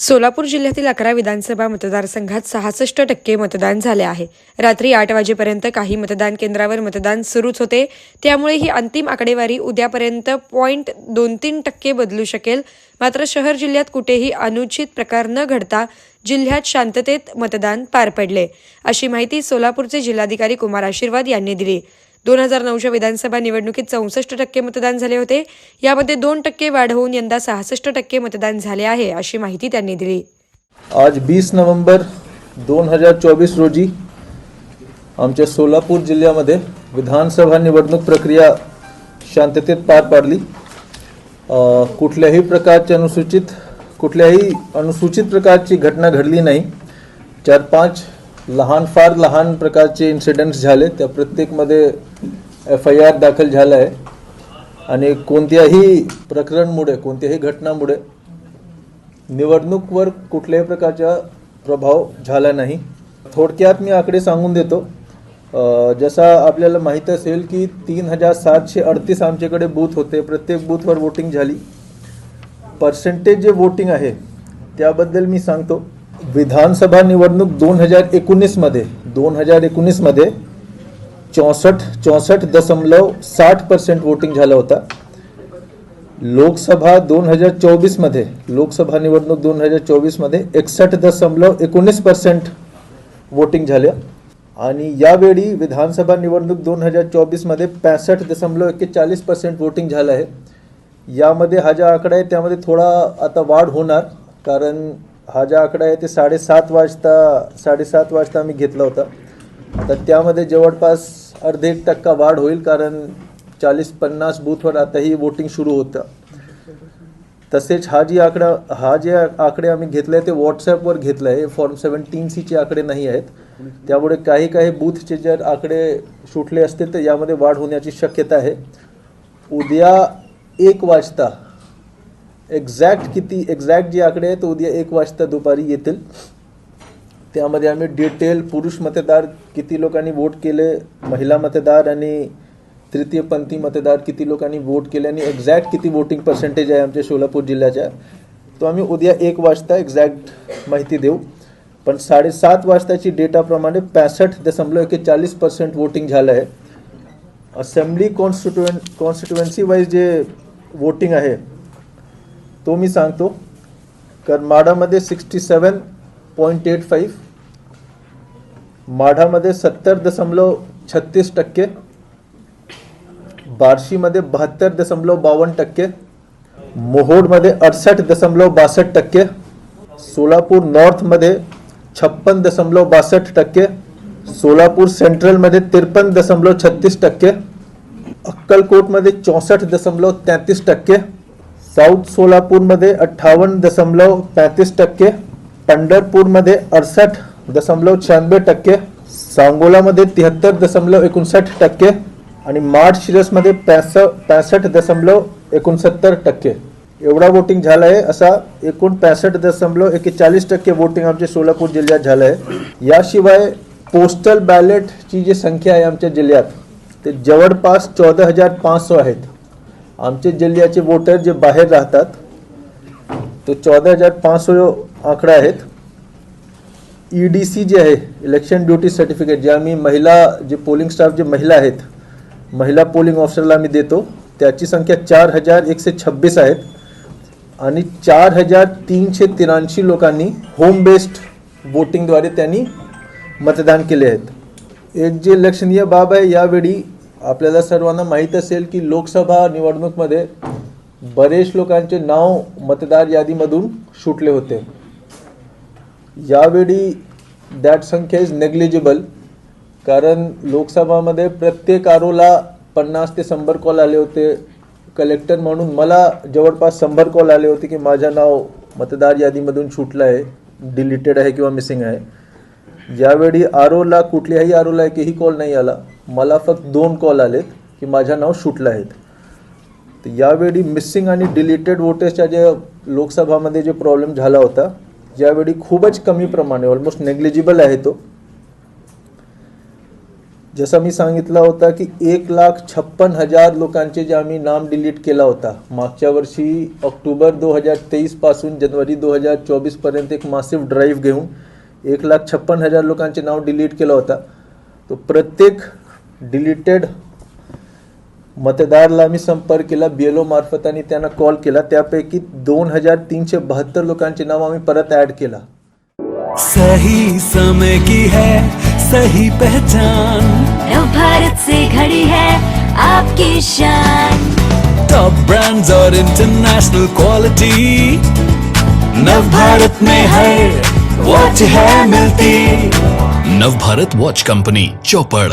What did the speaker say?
सोलापूर जिल्ह्यातील अकरा विधानसभा मतदारसंघात सहासष्ट टक्के मतदान झाले आहे. रात्री आठ वाजेपर्यंत काही मतदान केंद्रावर मतदान सुरूच होते. त्यामुळे ही अंतिम आकडेवारी उद्यापर्यंत पॉईंट दोन तीन टक्के बदलू शकेल. मात्र शहर जिल्ह्यात कुठेही अनुचित प्रकार न घडता जिल्ह्यात शांततेत मतदान पार पडले. अशी माहिती सोलापूरचे जिल्हाधिकारी कुमार आशीर्वाद यांनी दिली. दोन हजार नऊच्या विधानसभा निवडणुकीत चौसष्ट टक्के मतदान झाले होते. यामध्ये दोन टक्के वाढ होऊन यंदा सहासष्ट टक्के मतदान झाले आहे अशी माहिती त्यांनी दिली. आज बीस नोव्हेंबर दोन हजार चोवीस रोजी आमच्या सोलापूर जिल्ह्यामध्ये विधानसभा निवडणूक प्रक्रिया शांततेत पार पाडली. कुठल्याही प्रकारची अनुसूचित कुठल्याही अनुसूचित प्रकारची घटना घडली नाही. चार पाच लहान फार लहान प्रकारचे इन्सिडेंट्स झाले. त्या प्रत्येकमध्ये एफ आय आर दाखल झाला आहे आणि कोणत्याही प्रकरणमुळे कोणत्याही घटनामुळे निवडणूकवर कुठल्याही प्रकारचा प्रभाव झाला नाही. थोडक्यात मी आकडे सांगून देतो. जसा आपल्याला माहीत असेल की तीन हजार सातशे अडतीस आमच्याकडे बूथ होते. प्रत्येक बूथवर वोटिंग झाली. पर्सेंटेज जे वोटिंग आहे त्याबद्दल मी सांगतो. विधानसभा निवडणूक दोन हजार एकोणीसमध्ये दोन हजार एकोणीसमध्ये चौसष्ट चौसष्ट दशमलव साठ पर्सेंट वोटिंग झाला होता. लोकसभा दोन हजार चोवीसमध्ये लोकसभा निवडणूक दोन हजार चोवीसमध्ये एकसष्ट दशमलव एकोणीस पर्सेंट वोटिंग झालं. आणि यावेळी विधानसभा निवडणूक दोन हजार चोवीसमध्ये पॅसष्ट दशमलव एक्केचाळीस पर्सेंट वोटिंग झालं आहे. यामध्ये हा ज्या आकडा आहे त्यामध्ये थोडा आता वाढ होणार कारण हा ज्या आकडा आहे ते साडेसात वाजता साडेसात वाजता आम्ही घेतला होता. तर त्यामध्ये जवळपास अर्धे एक टक्का वाढ होईल कारण चाळीस पन्नास बूथवर आताही वोटिंग सुरू होतं. तसेच हा जी आकडा हा जे आकडे आम्ही घेतले आहे ते व्हॉट्सॲपवर घेतलं आहे. फॉर्म सेवन्टीन सीचे आकडे नाही आहेत. त्यामुळे काही काही बूथचे जर आकडे सुटले असतील तर यामध्ये वाढ होण्याची शक्यता आहे. उद्या एक वाजता एक्झॅक्ट किती एक्झॅक्ट जे आकडे आहेत तो उद्या एक वाजता दुपारी येतील. त्यामध्ये आम्ही डिटेल पुरुष मतदार किती लोकांनी वोट केले महिला मतदार आणि तृतीयपंथी मतदार किती लोकांनी वोट केले आणि एक्झॅक्ट किती वोटिंग पर्सेंटेज आहे आमच्या सोलापूर जिल्ह्याच्या तो आम्ही उद्या एक वाजता एक्झॅक्ट माहिती देऊ. पण साडेसात वाजताची डेटाप्रमाणे पॅसष्ट दशमलव एकेचाळीस पर्सेंट वोटिंग झालं आहे. असेंब्ली कॉन्स्टिट्युएन कॉन्स्टिट्युएन्सी वाईज जे वोटिंग आहे तो मी सांगतो कारण माढामध्ये sixty seven point eight five माढामध्ये सत्तर दशमलव छत्तीस टक्के बार्शीमध्ये बहात्तर दशमलव बावन्न टक्के मोहोडमध्ये अडसष्ट दशमलव बासष्ट टक्के सोलापूर नॉर्थमध्ये छप्पन दशमलव बासष्ट टक्के सोलापूर सेंट्रलमध्ये त्रेपन्न दशमलव छत्तीस टक्के अक्कलकोटमध्ये चौसष्ट दशमलव तेहतीस टक्के साऊथ सोलापूरमध्ये अठ्ठावन्न दशमलव पैंतीस टक्के पंढरपूरमध्ये अडसष्ट दशमलव शहाण्णव टक्के सांगोलामध्ये तिहत्तर दशमलव एकोणसाठ टक्के आणि मार्च शिरसमध्ये पॅस पॅसष्ट दशमलव एकोणसत्तर टक्के. एवढा वोटिंग झाला आहे असा एकूण पॅसष्ट दशमलव एकेचाळीस टक्के वोटिंग आमच्या सोलापूर जिल्ह्यात झालं आहे याशिवाय पोस्टल बॅलेटची जी संख्या आहे आमच्या जिल्ह्यात ते जवळपास चौदा हजार पाचशे आहेत. आमचे जिल्ह्याचे वोटर जे बाहेर राहतात तो चौदा हजार पाचशे आकडा आहेत. ई डी सी जे आहे इलेक्शन ड्युटी सर्टिफिकेट जे आम्ही महिला जे पोलिंग स्टाफ जे महिला आहेत महिला पोलिंग ऑफिसरला आम्ही देतो. त्याची संख्या चार हजार एकशे छब्बीस आहेत. आणि चार हजार तीनशे त्र्याऐंशी लोकांनी होम बेस्ड वोटिंगद्वारे त्यांनी मतदान केले आहेत. एक जे लक्षणीय बाब आहे यावेळी आपल्याला सर्वांना माहीत असेल की लोकसभा निवडणूकमध्ये बरेच लोकांचे नाव मतदार यादीमधून सुटले होते. यावेळी दॅट संख्या इज नेग्लिजिबल कारण लोकसभामध्ये प्रत्येक आरोला पन्नास ते शंभर कॉल आले होते. कलेक्टर म्हणून मला जवळपास शंभर कॉल आले होते की माझं नाव मतदार यादीमधून सुटलं आहे डिलीटेड आहे किंवा मिसिंग आहे. यावेळी आरोला कुठल्याही आरोला एकही कॉल नाही आला. मला फक्त दोन कॉल आलेत की माझं नाव सुटलं आहेत. तर यावेळी मिसिंग आणि डिलीटेड वोटर्सच्या जे लोकसभामध्ये जे प्रॉब्लेम झाला होता ज्यावेळी खूपच कमी प्रमाणे ऑलमोस्ट नेग्लिजिबल आहे तो. जसं मी सांगितला होता की एक लाख छप्पन हजार लोकांचे जे आम्ही नाम डिलीट केला होता मागच्या वर्षी ऑक्टोबर दो हजार तेवीसपासून जानेवारी दो हजार चोवीसपर्यंत एक मासिव ड्राईव्ह घेऊन एक लाख छप्पन हजार लोकांचे नाव डिलीट केलं होता. तो प्रत्येक डिलीटेड मतदारला आम्ही संपर्क केला बी एल ओ मार्फत आणि त्यांना कॉल केला. त्यापैकी दोन हजार तीनशे बहात्तर लोकांचे नाव आम्ही परत ॲड केला. सही समय की है सही पहचान। नव भारत से घड़ी है आपकी शान। टॉप ब्रांड्स और इंटरनेशनल क्वालिटी नव भारत में है वॉच है मिलती। नव भारत वॉच कंपनी चौपड़।